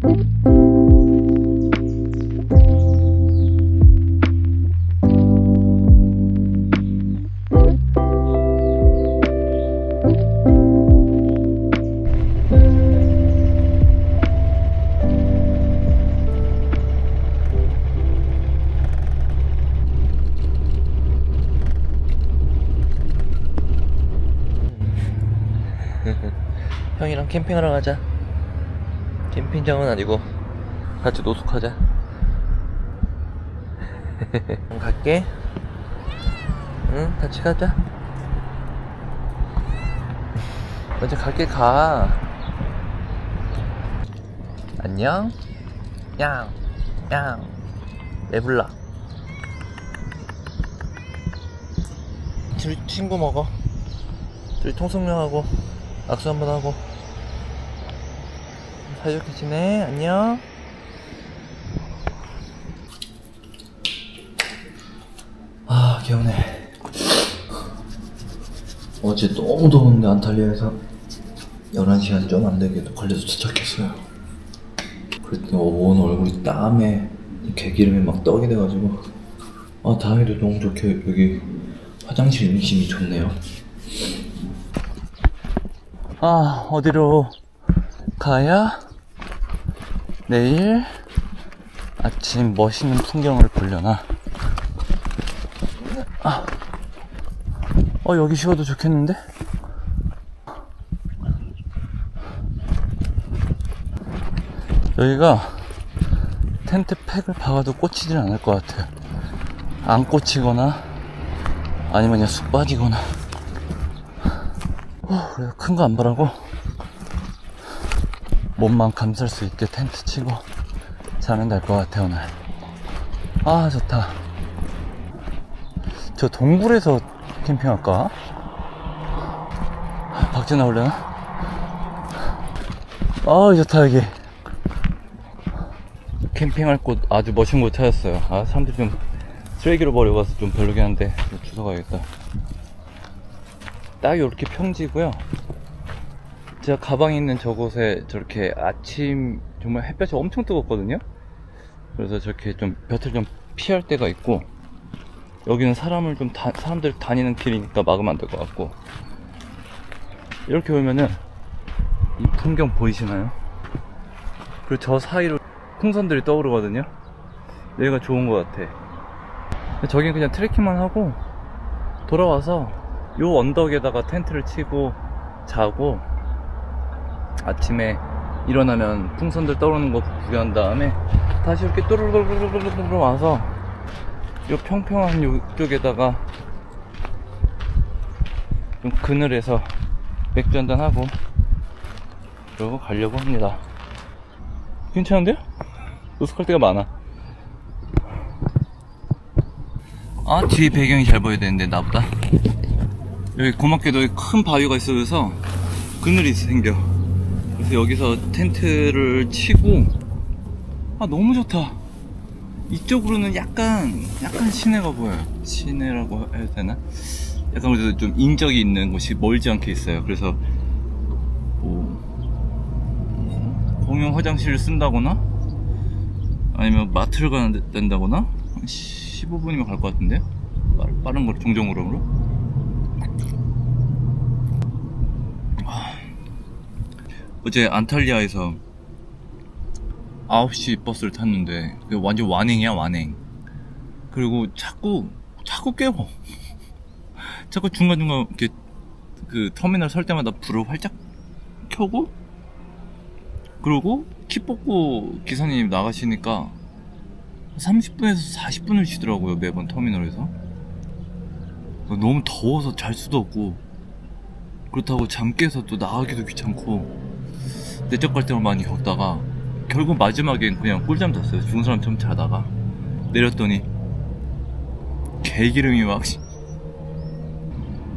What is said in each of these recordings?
형이랑 캠핑하러 가자. 캠핑장은 아니고 같이 노숙하자. 갈게. 응, 같이 가자. 먼저 갈게 가. 안녕. 양, 양. 내 불러. 둘이 친구 먹어. 둘이 통성명하고 악수 한번 하고. 사이좋게 지내. 안녕. 아, 개운해. 어제 너무 더운데 안탈리아에서 11시간 좀 안 되게도 걸려서 도착했어요. 그랬더니 온 얼굴이 땀에 개기름이 막 떡이 돼가지고 아 다행히도 너무 좋게 여기 화장실 인심이 좋네요. 아 어디로 가야 내일 아침 멋있는 풍경을 보려나? 아, 어 여기 쉬어도 좋겠는데? 여기가 텐트 팩을 박아도 꽂히질 않을 것 같아요. 안 꽂히거나 아니면 그냥 쑥 빠지거나. 어, 그래서 큰거 안 바라고 몸만 감쌀 수 있게 텐트 치고 자면 될 것 같아 오늘. 아 좋다. 저 동굴에서 캠핑할까? 박쥐 나올려나? 아 좋다 여기. 캠핑할 곳 아주 멋진 곳 찾았어요. 아 사람들이 좀 쓰레기로 버려가서 좀 별로긴 한데 주워 가야겠다. 딱 이렇게 평지고요. 제가 가방에 있는 저곳에 저렇게 아침 정말 햇볕이 엄청 뜨겁거든요. 그래서 저렇게 좀 볕을 좀 피할 때가 있고 여기는 사람을 좀 다, 사람들 다니는 길이니까 막으면 안 될 것 같고 이렇게 보면은 이 풍경 보이시나요? 그리고 저 사이로 풍선들이 떠오르거든요. 여기가 좋은 것 같아. 저긴 그냥 트레킹만 하고 돌아와서 요 언덕에다가 텐트를 치고 자고 아침에 일어나면 풍선들 떠오르는 거 구경한 다음에 다시 이렇게 또르르르르르르 와서 요 평평한 요쪽에다가 좀 그늘에서 맥주 한잔 하고 그러고 가려고 합니다. 괜찮은데요? 노숙할 때가 많아. 아, 뒤에 배경이 잘 보여야 되는데, 나보다. 여기 고맙게도 큰 바위가 있어서 그늘이 생겨. 여기서 텐트를 치고, 아, 너무 좋다. 이쪽으로는 약간, 약간 시내가 보여요. 시내라고 해야 되나? 약간 그래도 좀 인적이 있는 곳이 멀지 않게 있어요. 그래서, 뭐, 공용 화장실을 쓴다거나 아니면 마트를 가야 된다거나 한 15분이면 갈 것 같은데요? 빠른, 거 종종으로 아, 어제 안탈리아에서 9시 버스를 탔는데 완전 완행이야 완행. 그리고 자꾸 자꾸 깨워. 자꾸 중간중간 이렇게 그 터미널 설 때마다 불을 활짝 켜고 그리고 키 뽑고 기사님 나가시니까 30분에서 40분을 쉬더라고요 매번 터미널에서. 너무 더워서 잘 수도 없고. 그렇다고 잠 깨서 또 나가기도 귀찮고 내적 갈등을 많이 겪다가 결국 마지막엔 그냥 꿀잠 잤어요. 죽은 사람처럼 자다가. 내렸더니 개기름이 막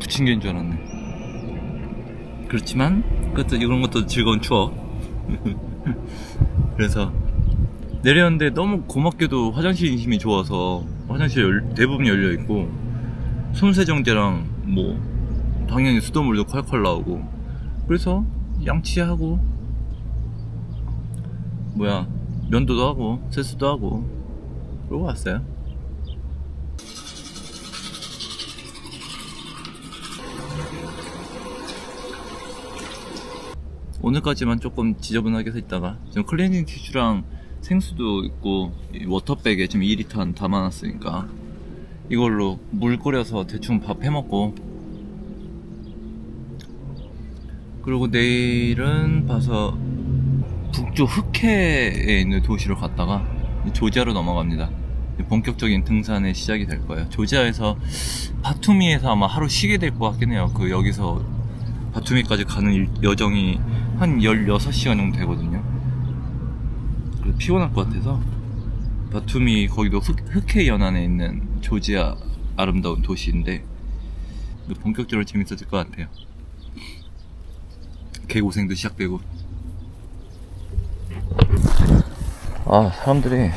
부침개인 줄 알았네. 그렇지만 그것도 이런 것도 즐거운 추억. 그래서 내렸는데 너무 고맙게도 화장실 인심이 좋아서 화장실 열- 대부분 열려 있고 손세정제랑 뭐 당연히 수돗물도 콸콸 나오고 그래서 양치하고 뭐야 면도도 하고 세수도 하고 그러고 왔어요. 오늘까지만 조금 지저분하게 해서 있다가 지금 클리닝 티슈랑 생수도 있고 이 워터백에 지금 2리터 담아놨으니까 이걸로 물 끓여서 대충 밥 해먹고 그리고 내일은 봐서 북쪽 흑해에 있는 도시로 갔다가 조지아로 넘어갑니다. 본격적인 등산의 시작이 될 거예요. 조지아에서 바투미에서 아마 하루 쉬게 될 것 같긴 해요. 그 여기서 바투미까지 가는 일- 여정이 한 16시간 정도 되거든요. 그래서 피곤할 것 같아서 바투미 거기도 흑, 흑해 연안에 있는 조지아 아름다운 도시인데 본격적으로 재밌어질 것 같아요. 개고생도 시작되고 아 사람들이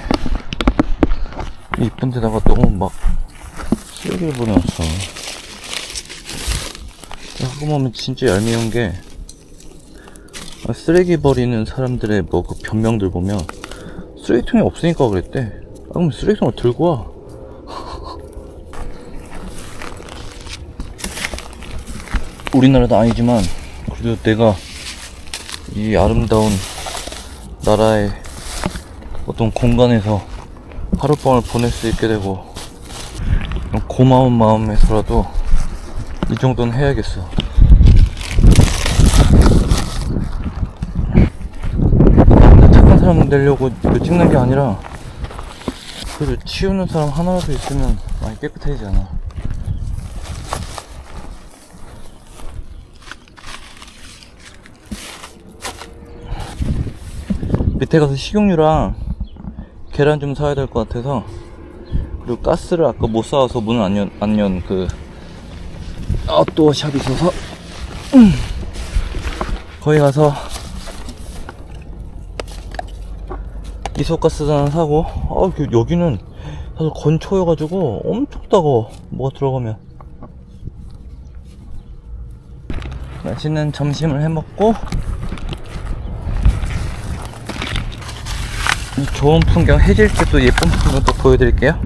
이쁜 데다가 너무 막 쓰레기를 버려놨어 가끔 보면 진짜 얄미운 게 아, 쓰레기 버리는 사람들의 뭐 그 변명들 보면 쓰레기통이 없으니까 그랬대. 아 그럼 쓰레기통을 들고 와? 우리나라도 아니지만 그래도 내가 이 아름다운 나라의 어떤 공간에서 하룻밤을 보낼 수 있게 되고 고마운 마음에서라도 이 정도는 해야겠어. 착한 사람 되려고 이거 찍는 게 아니라 그래도 치우는 사람 하나라도 있으면 많이 깨끗해지잖아. 밑에 가서 식용유랑 계란 좀 사야 될 것 같아서 그리고 가스를 아까 못 사와서 문을 안 연, 안 연, 그, 아웃도어 샵이 있어서, 음. 거기 가서, 이소가스 하나 사고, 아, 그 여기는 사실 건초여가지고 엄청 따가워. 뭐가 들어가면. 맛있는 점심을 해 먹고, 이 좋은 풍경, 해질 때또 예쁜 풍경 또 보여드릴게요.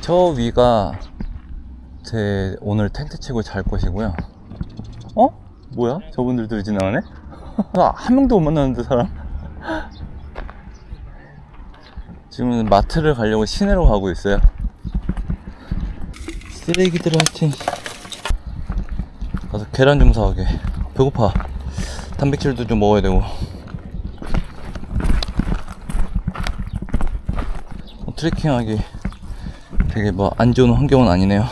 저 위가 제 오늘 텐트 치고 잘 곳이고요. 어? 뭐야? 저분들도 지나가네? 나 한 명도 못 만났는데 사람? 지금은 마트를 가려고 시내로 가고 있어요. 쓰레기들 하여튼 가서 계란 좀 사오게. 배고파. 단백질도 좀 먹어야 되고. 어, 트레킹하기 되게 뭐 안 좋은 환경은 아니네요.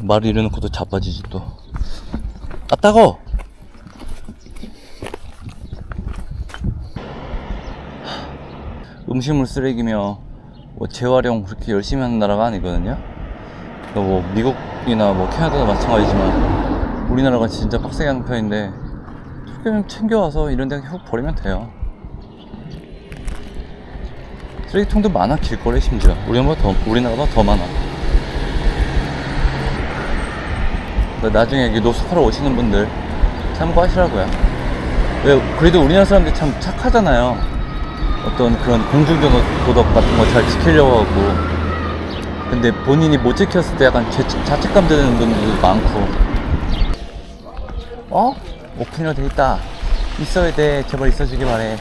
말을 이래놓고도 자빠지지 또. 아 따거. 음식물 쓰레기며 뭐 재활용 그렇게 열심히 하는 나라가 아니거든요. 그러니까 뭐 미국이나 뭐 캐나다도 마찬가지지만 우리나라가 진짜 빡세게 하는 편인데 그냥 챙겨와서 이런 데 계속 버리면 돼요. 쓰레기통도 많아 길거리에 심지어. 우리나라보다 더, 우리나라보다 더 많아. 나중에 여기 노숙하러 오시는 분들 참고하시라고요. 왜 그래도 우리나라 사람들이 참 착하잖아요. 어떤 그런 공중도덕 같은 거 잘 지키려고 하고. 근데 본인이 못 지켰을 때 약간 죄, 자책감 드는 분들도 많고. 어? 오픈이라 돼 있다 있어야 돼 제발 있어주길 바래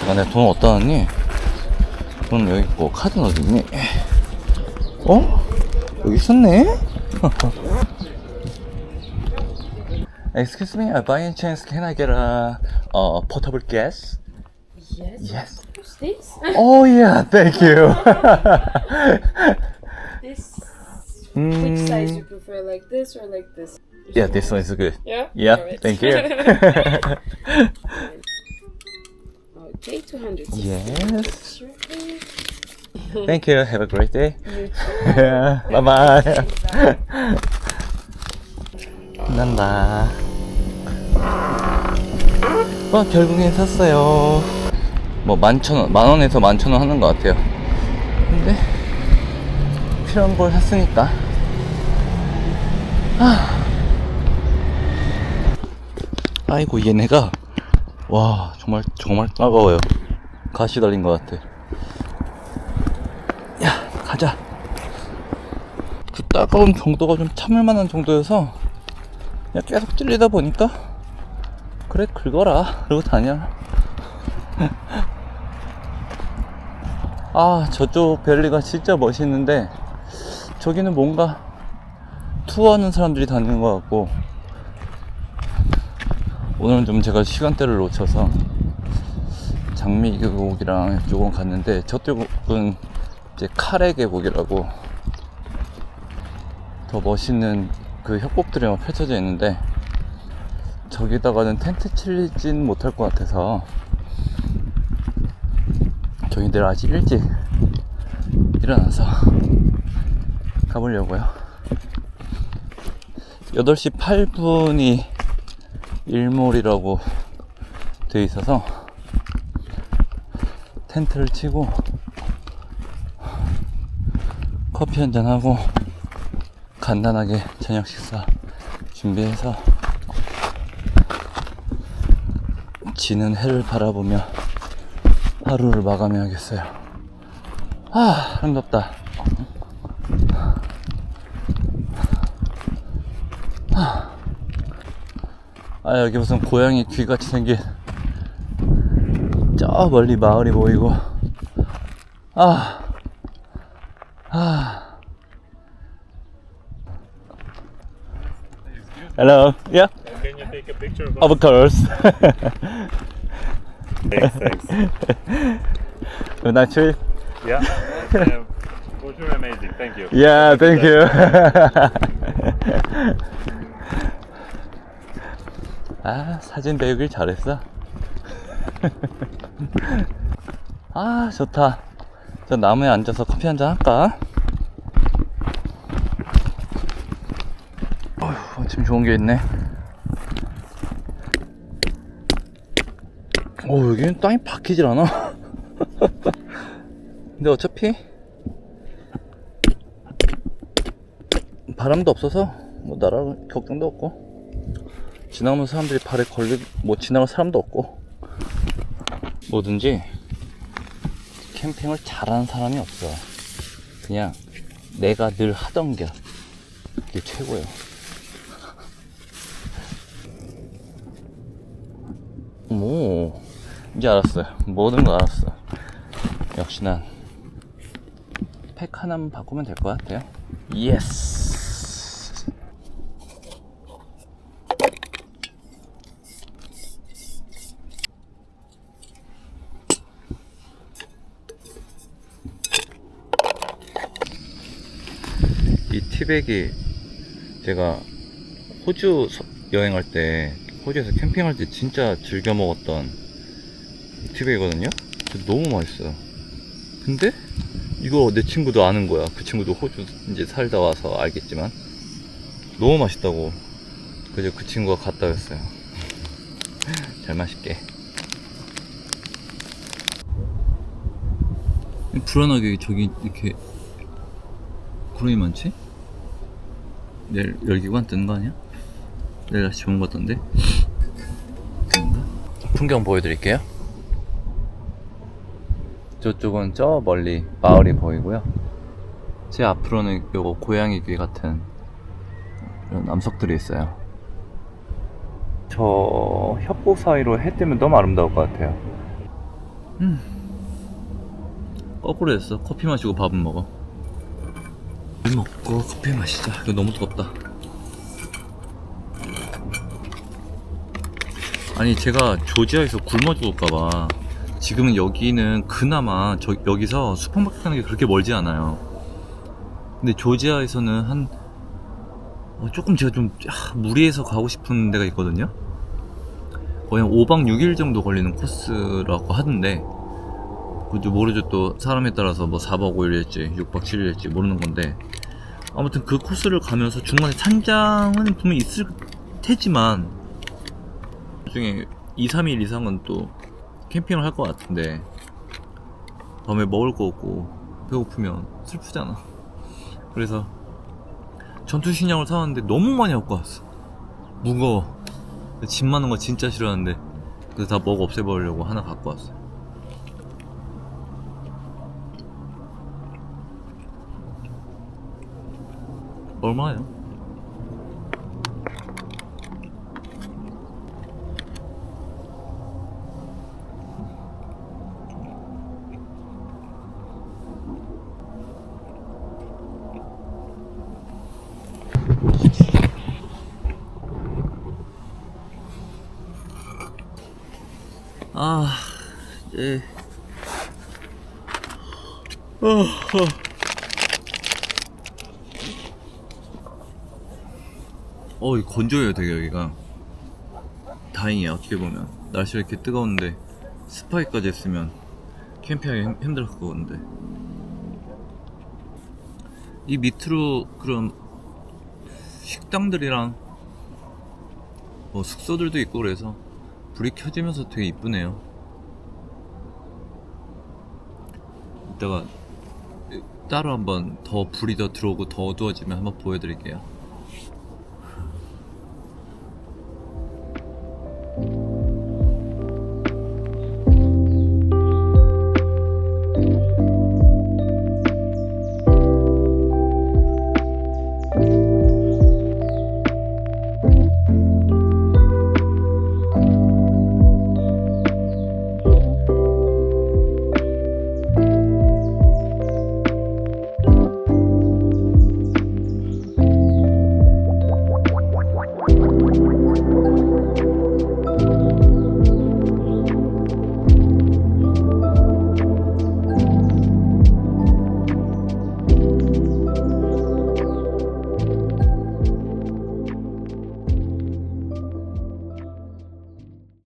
제가 내가 돈 어디다 놨니? 돈 여기 있고 카드는 어디 있니? 어? 여기 있었네? Excuse me, uh, by any chance can I get a uh, portable gas? Yes. Yes. What's this? Oh yeah, thank you. this. Which size you mm, prefer, like this or like this? Yeah, this one is good. Yeah. Yeah, Alright. thank you. okay, two hundred. yes, Sure. please. thank you. Have a great day. You bye bye. 끝난다. 와, 결국엔 샀어요. 뭐, 만천 원, 만 원에서 만천 원 하는 것 같아요. 근데, 필요한 걸 샀으니까. 아. 아이고 얘네가. 와 정말 정말 따가워요. 가시 달린 것 같아. 야 가자. 그 따가운 정도가 좀 참을 만한 정도여서 그냥 계속 찔리다 보니까 그래 긁어라. 그러고 다녀. 아 저쪽 벨리가 진짜 멋있는데 저기는 뭔가 투어하는 사람들이 다니는 것 같고 오늘은 좀 제가 시간대를 놓쳐서 장미 계곡이랑 이쪽은 갔는데 저쪽은 이제 카레 계곡이라고 더 멋있는 그 협곡들이 막 펼쳐져 있는데 저기다가는 텐트 칠리진 못할 것 같아서 저희들 아직 일찍 일어나서 가보려고요. 8시 8분이 일몰이라고 되어 있어서 텐트를 치고 커피 한잔 하고 간단하게 저녁 식사 준비해서 지는 해를 바라보며 하루를 마감해야겠어요. 아, 아름답다. 아, 여기 무슨 고양이 귀같이 생긴 저 멀리 마을이 보이고 아, 아. Hello. Yeah. Can you take a picture of us? Of course. Thanks, thanks. nice trip. Yeah. yeah. For sure amazing. Thank you. Yeah, thank you. 아, 사진 배우길 잘했어. 아, 좋다. 저 나무에 앉아서 커피 한 잔 할까? 어휴, 아침 좋은 게 있네. 오, 여기는 땅이 박히질 않아. 근데 어차피 바람도 없어서 뭐 날아갈 걱정도 없고 지나가면 사람들이 발에 걸리 뭐 지나갈 사람도 없고 뭐든지 캠핑을 잘하는 사람이 없어. 그냥 내가 늘 하던 게 그게 최고예요. 뭐 이제 알았어요. 모든 거 알았어. 역시 난 팩 하나만 바꾸면 될 것 같아요. 예스 이 티백이 제가 호주 서- 여행할 때 호주에서 캠핑할 때 진짜 즐겨 먹었던 티백이거든요 너무 맛있어요 근데 이거 내 친구도 아는 거야. 그 친구도 호주 이제 살다 와서 알겠지만 너무 맛있다고. 그래서 그 친구가 갔다 왔어요. 잘 마실게. 불안하게 저기 이렇게 구름이 많지? 내일 열기관 뜨는 거 아니야? 내일 날씨 좋은 것 같던데? 풍경 보여드릴게요. 저쪽은 저 멀리 마을이 보이고요. 제 앞으로는 요거 고양이 귀 같은 이런 남석들이 있어요. 저 협곡 사이로 해 뜨면 너무 아름다울 것 같아요. 음. 거꾸로 했어. 커피 마시고 밥은 먹어. 물 먹고 커피 마시자. 이거 너무 뜨겁다. 아니 제가 조지아에서 굶어 죽을까봐 지금은 여기는 그나마 저 여기서 슈퍼마켓 가는 게 그렇게 멀지 않아요. 근데 조지아에서는 한 어, 조금 제가 좀 아, 무리해서 가고 싶은 데가 있거든요. 거의 한 5박 6일 정도 걸리는 코스라고 하던데 그것도 모르죠 또 사람에 따라서 뭐 4박 5일일지 6박 7일일지 모르는 건데 아무튼 그 코스를 가면서 중간에 산장은 분명히 있을 테지만 나중에 2, 3일 이상은 또 캠핑을 할 것 같은데 밤에 먹을 거 없고 배고프면 슬프잖아. 그래서 전투식량을 사왔는데 너무 많이 갖고 왔어. 무거워. 집 많은 거 진짜 싫어하는데 그래서 다 먹어 없애버리려고 하나 갖고 왔어 얼마예요? 아, 예. 어, 어. 어, 이 건조해요, 되게 여기가. 다행이야, 어떻게 보면. 날씨가 이렇게 뜨거운데, 스파이까지 했으면 캠핑하기 힘, 힘들었을 건데. 이 밑으로 그런 식당들이랑 뭐 숙소들도 있고 그래서 불이 켜지면서 되게 이쁘네요. 이따가 따로 한번 더 불이 더 들어오고 더 어두워지면 한번 보여드릴게요.